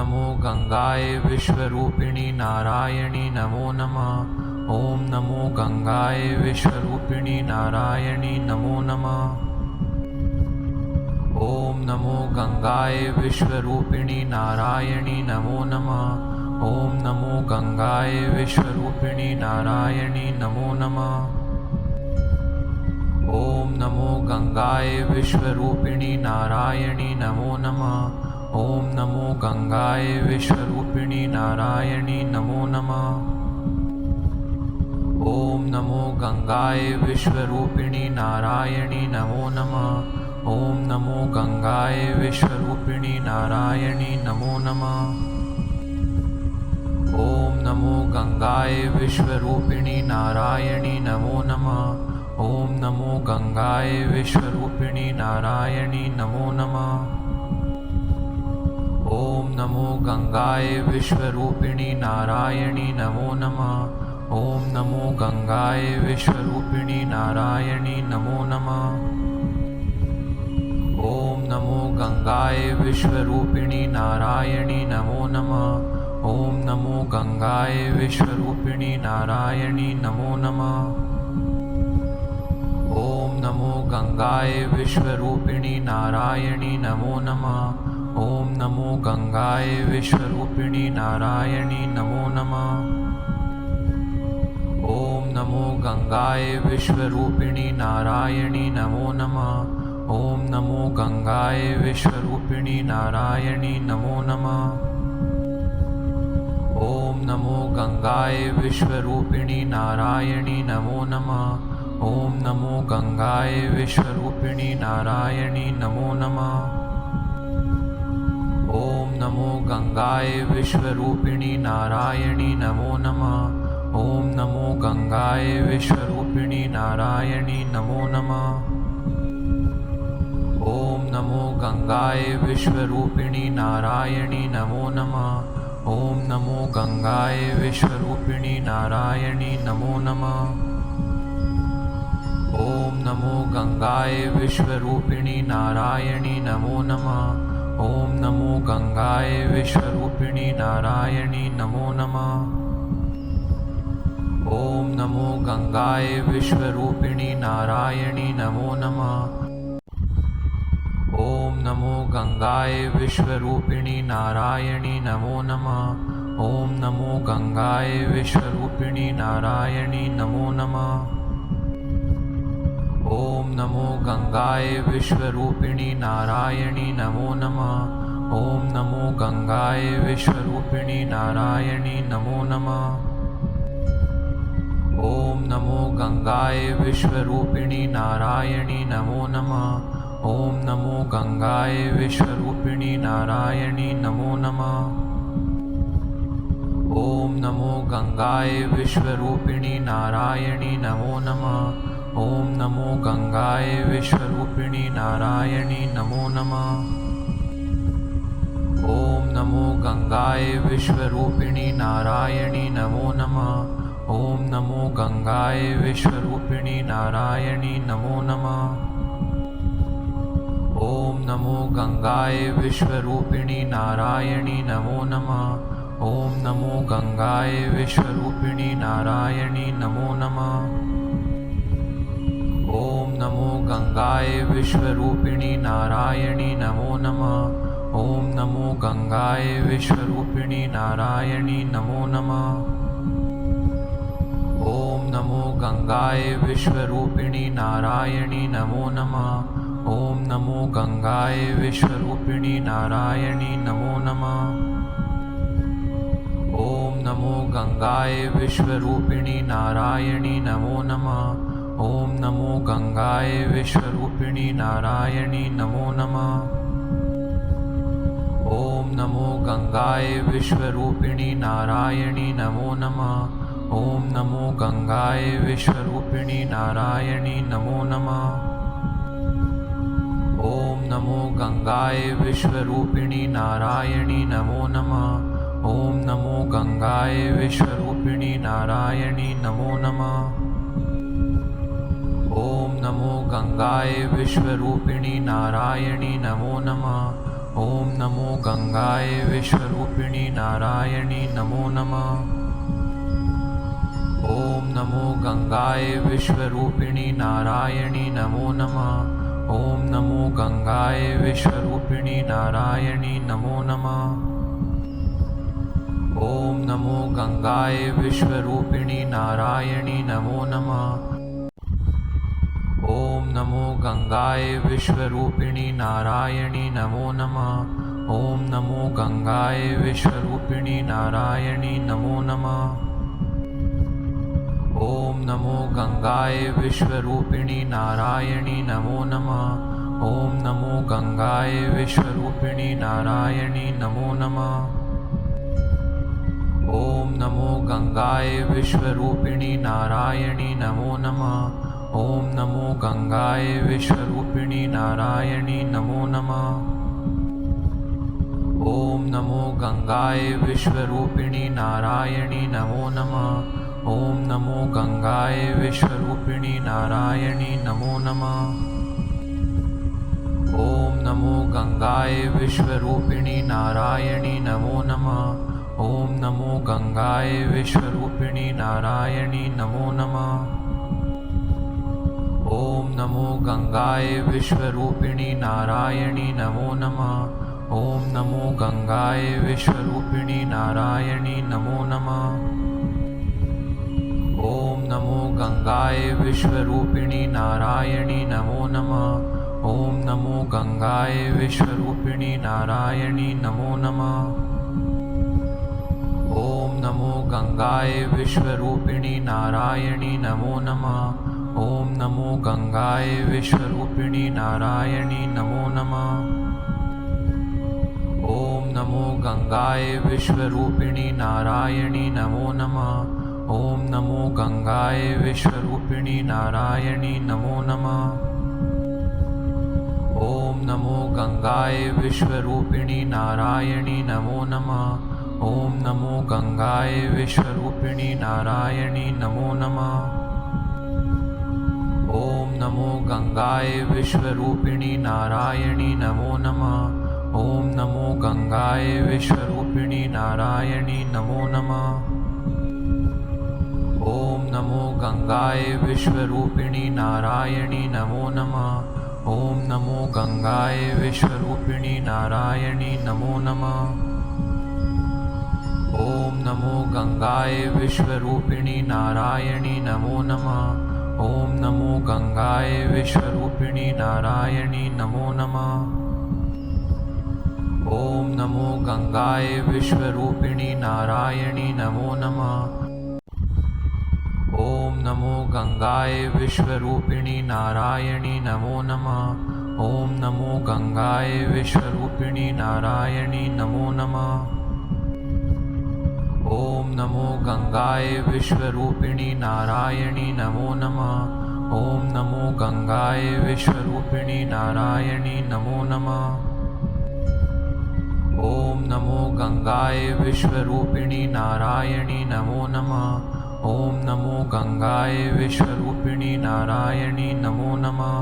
नमो गङ्गाय विश्वरूपिणि नारायणि नमो नमः ॐ नमो गङ्गाय विश्वरूपिणि नारायणि नमो नमः ॐ नमो गङ्गाय विश्वरूपिणि नारायणि नमो नमः ॐ नमो गङ्गाय विश्वरूपिणि नारायणि नमो नमः ॐ नमो गङ्गाय विश्वरूपिणि नारायणि नमो नमः ઓમ નમો ગંગાય વિશ્વરૂપિણી નારાયણી નમો નમઃ ઓમ નમો ગંગાય વિશ્વરૂપિણી નારાયણી નમો નમઃ ઓમ નમો ગંગાય વિશ્વરૂપિણી નારાયણી નમો નમઃ ઓમ નમો ગંગાય વિશ્વરૂપિણી નારાયણી નમો નમઃ ઓમ નમો ગંગાય વિશ્વરૂપિણી નારાયણી નમો નમઃ નમો ગંગાય વિશ્વરૂપિણી નારાયણી નમો નમઃ ઓમ નમો ગંગાય વિશ્વરૂપિણી નારાયણી નમો નમઃ ઓમ નમો ગંગાય વિશ્વરૂપિણી નારાયણી નમો નમઃ ઓમ નમો ગંગાય વિશ્વરૂપિણી નારાયણી નમો નમઃ ઓમ નમો ગંગાય વિશ્વરૂપિણી નારાયણી નમો નમઃ ॐ नमो गङ्गाय विश्वरूपिणि नारायणि नमो नमः। ॐ नमो गङ्गाय विश्वरूपिणि नारायणि नमो नमः। ॐ नमो गङ्गाय विश्वरूपिणि नारायणि नमो नमः। ॐ नमो गङ्गाय विश्वरूपिणि नारायणि नमो नमः। ॐ नमो गङ्गाय विश्वरूपिणि नारायणि नमो नमः। ॐ नमो गङ्गाय विश्वरूपिणि नारायणि नमो नमः ॐ नमो गङ्गाय विश्वरूपिणि नारायणि नमो नमः ॐ नमो गङ्गाय विश्वरूपिणि नारायणि नमो नमः ॐ नमो गङ्गाय विश्वरूपिणि नारायणि नमो नमः ॐ नमो गङ्गाय विश्वरूपिणि नारायणि नमो नमः ॐ नमो गङ्गाय विश्वरूपिणि नारायणि नमो नमः। ॐ नमो गङ्गाय विश्वरूपिणि नारायणि नमो नमः। ॐ नमो गङ्गाय विश्वरूपिणि नारायणि नमो नमः। ॐ नमो गङ्गाय विश्वरूपिणि नारायणि नमो नमः ॐ नमो गङ्गाय विश्वरूपिणि नारायणि नमो नमः ॐ नमो गङ्गाय विश्वरूपिणि नारायणि नमो नमः ॐ नमो गङ्गाय विश्वरूपिणि नारायणि नमो नमः ॐ नमो गङ्गाय विश्वरूपिणि नारायणि नमो नमः ॐ नमो गङ्गाय विश्वरूपिणि नारायणि नमो नमः ॐ नमो गङ्गाय विश्वरूपिणि नारायणि नमो नमः ॐ नमो गङ्गाय विश्वरूपिणि नारायणि नमो नमः ॐ नमो गङ्गाय विश्वरूपिणि नारायणि नमो नमः ॐ नमो गङ्गाय विश्वरूपिणि नारायणि नमो नमः ॐ नमो गङ्गाय विश्वरूपिणि नारायणि नमो नमः ॐ नमो गङ्गाय विश्वरूपिणि नारायणि नमो नमः ॐ नमो गङ्गाय विश्वरूपिणि नारायणि नमो नमः ॐ नमो गङ्गाय विश्वरूपिणि नारायणि नमो नमः ॐ नमो गङ्गाय विश्वरूपिणि नारायणि नमो नमः ॐ नमो गङ्गाय विश्वरूपिणि नारायणि नमो नमः ઓમ નમો ગંગાય વિશ્વરૂપિણી નારાયણી નમો નમઃ ઓમ નમો ગંગાય વિશ્વરૂપિણી નારાયણી નમો નમઃ ઓમ નમો ગંગાય વિશ્વરૂપિણી નારાયણી નમો નમઃ ઓમ નમો ગંગાય વિશ્વરૂપિણી નારાયણી નમો નમઃ ઓમ નમો ગંગાય વિશ્વરૂપિણી નારાયણી નમો નમઃ ॐ नमो गङ्गाय विश्वरूपिणि नारायणि नमो नमः ॐ नमो गङ्गाय विश्वरूपिणि नारायणि नमो नमः ॐ नमो गङ्गाय विश्वरूपिणि नारायणि नमो नमः ॐ नमो गङ्गाय विश्वरूपिणि नारायणि नमो नमः ॐ नमो गङ्गाय विश्वरूपिणि नारायणि नमो नमः गङ्गाय विश्वरूपिणि नारायणि नमो नमः। ॐ नमो गङ्गाय विश्वरूपिणि नारायणि नमो नमः। ॐ नमो गङ्गाय विश्वरूपिणि नारायणि नमो नमः। ॐ नमो गङ्गाय विश्वरूपिणि नारायणि नमो नमः। ॐ नमो गङ्गाय विश्वरूपिणि नारायणि नमो नमः ॐ नमो गङ्गाय विश्वरूपिणि नारायणि नमो नमः ॐ नमो गङ्गाय विश्वरूपिणि नारायणि नमो नमः ॐ नमो गङ्गाय विश्वरूपिणि नारायणि नमो नमः ॐ नमो गङ्गाय विश्वरूपिणि नारायणि नमो नमः ॐ नमो गङ्गाय विश्वरूपिणि नारायणि नमो नमः ॐ नमो गङ्गाय विश्वरूपिणि नारायणि नमो नमः ॐ नमो गङ्गाय विश्वरूपिणि नारायणि नमो नमः ॐ नमो गङ्गाय विश्वरूपिणि नारायणि नमो नमः ॐ नमो गङ्गाय विश्वरूपिणि नारायणि नमो नमः ॐ नमो गङ्गाय विश्वरूपिणि नारायणि नमो नमः ॐ नमो गङ्गाय विश्वरूपिणि नारायणि नमो नमः। ॐ नमो गङ्गाय विश्वरूपिणि नारायणि नमो नमः। ॐ नमो गङ्गाय विश्वरूपिणि नारायणि नमो नमः। ॐ नमो गङ्गाय विश्वरूपिणि नारायणि नमो नमः। ॐ नमो गङ्गाय विश्वरूपिणि नारायणि नमो नमः ॐ नमो गङ्गाय विश्वरूपिणि नारायणि नमो नमः ॐ नमो गङ्गाय विश्वरूपिणि नारायणि नमो नमः ॐ नमो गङ्गाय विश्वरूपिणि नारायणि नमो नमः ॐ नमो गङ्गाय विश्वरूपिणि नारायणि नमो नमः ॐ नमो गङ्गाय विश्वरूपिणि नारायणि नमो नमः ॐ नमो गङ्गाय विश्वरूपिणि नारायणि नमो नमः। ॐ नमो गङ्गाय विश्वरूपिणि नारायणि नमो नमः। ॐ नमो गङ्गाय विश्वरूपिणि नारायणि नमो नमः। ॐ नमो गङ्गाय विश्वरूपिणि नारायणि नमो नमः ॐ नमो गङ्गाय विश्वरूपिणि नारायणि नमो नमः ॐ नमो गङ्गाय विश्वरूपिणि नारायणि नमो नमः ॐ नमो गङ्गाय विश्वरूपिणि नारायणि नमो नमः ॐ नमो गङ्गाय विश्वरूपिणि नारायणि नमो नमः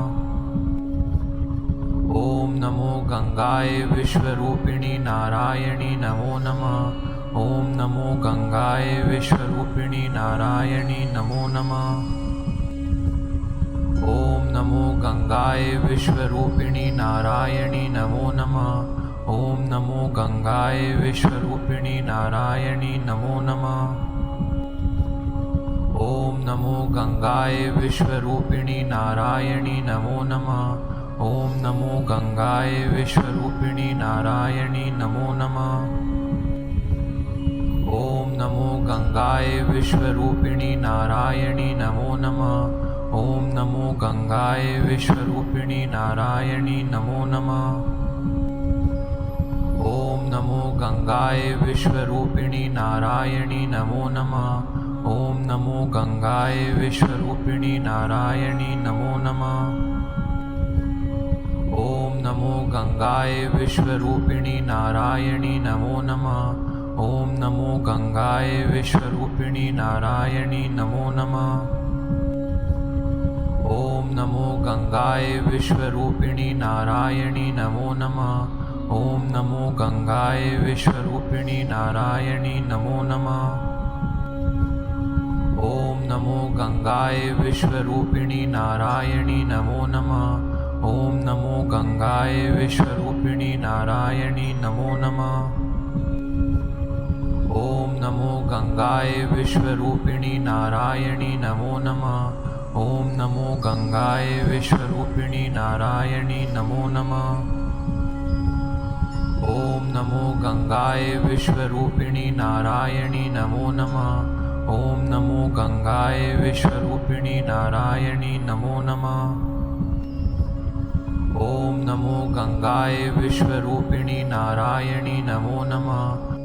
ॐ नमो गङ्गाय विश्वरूपिणि नारायणि नमो नमः ॐ नमो गङ्गाय विश्वरूपिणि नारायणि नमो नमः ॐ नमो गङ्गाय विश्वरूपिणि नारायणि नमो नमः ॐ नमो गङ्गाय विश्वरूपिणि नारायणि नमो नमः ॐ नमो गङ्गाय विश्वरूपिणि नारायणि नमो नमः ॐ नमो गङ्गाय विश्वरूपिणि नारायणि नमो नमः ઓમ નમો ગંગાય વિશ્વરૂપિણી નારાયણી નમો નમઃ ઓમ નમો ગંગાય વિશ્વરૂપિણી નારાયણી નમો નમઃ ઓમ નમો ગંગાય વિશ્વરૂપિણી નારાયણી નમો નમઃ ઓમ નમો ગંગાય વિશ્વરૂપિણી નારાયણી નમો નમઃ ઓમ નમો ગંગાય વિશ્વરૂપિણી નારાયણી નમો નમઃ ઓમ નમો ગંગાય વિશ્વરૂપિણી નારાયણી નમો નમઃ ઓમ નમો ગંગાય વિશ્વરૂપિણી નારાયણી નમો નમઃ ઓમ નમો ગંગાય વિશ્વરૂપિણી નારાયણી નમો નમઃ ઓમ નમો ગંગાય વિશ્વરૂપિણી નારાયણી નમો નમઃ ઓમ નમો ગંગાય વિશ્વરૂપિણી નારાયણી નમો નમઃ નમો ગંગાય વિશ્વરૂપિણી નારાયણી નમો નમઃ ઓમ નમો ગંગાય વિશ્વરૂપિણી નારાયણી નમો નમઃ ઓમ નમો ગંગાય વિશ્વરૂપિણી નારાયણી નમો નમઃ ઓમ નમો ગંગાય વિશ્વરૂપિણી નારાયણી નમો નમઃ ઓમ નમો ગંગાય વિશ્વરૂપિણી નારાયણી નમો નમઃ